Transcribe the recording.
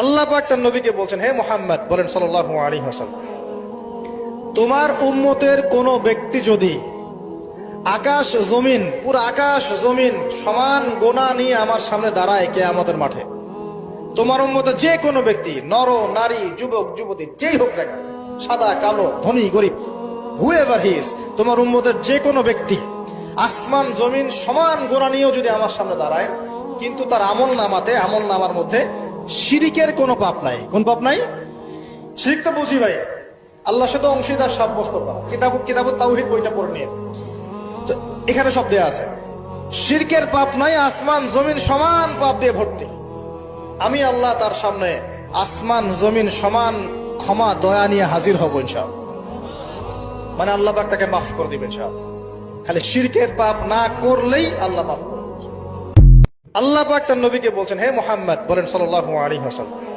আল্লাহ তার নবীকে বলছেন, হে মোহাম্মদ, বলেন, সাল্লাল্লাহু আলাইহি ওয়াসাল্লাম, তোমার উম্মতের কোন ব্যক্তি যদি আকাশ জমিন, পুরো আকাশ জমিন সমান গোনা নিয়ে আমার সামনে দাঁড়ায় কে আমাদের মাঠে, তোমার উম্মতের যে কোনো ব্যক্তি, নর, নারী, যুবক, যুবতী, যেই হোক না সাদা, কালো, ধনী, গরিব হুএভার হিস তোমার উম্মতের যে কোনো ব্যক্তি আসমান, জমিন সমান গোনা নিয়েও যদি আমার সামনে দাঁড়ায়, কিন্তু তার আমল নামাতে, আমল নামার মধ্যে শিরিকের কোনো পাপ নাই। কোন পাপ নাই? শিরিক তো বুঝি ভাই। আল্লাহর সাথে অংশীদার সাব্যস্ত করা কিতাব কিতাব তাওহিদ বইটা পড়ে নিয়ে তো এখানে সব দেয়া আছে। শিরকের পাপ নাই, আসমান, জমিন সমান পাপ দিয়ে ভর্তি। আমি আল্লাহ তার সামনে আসমান, জমিন সমান ক্ষমা, দয়া নিয়ে হাজির হব ইনশাল মানে আল্লাহ তাকে মাফ করে দিবেন ইনশাল খালি শিরকের পাপ না করলেই আল্লাহ মাফ আল্লাহ পাক তার নবীকে বলছেন হে মোহাম্মদ বলেন সাল্লাল্লাহু আলী ওয়াসাল্লাম।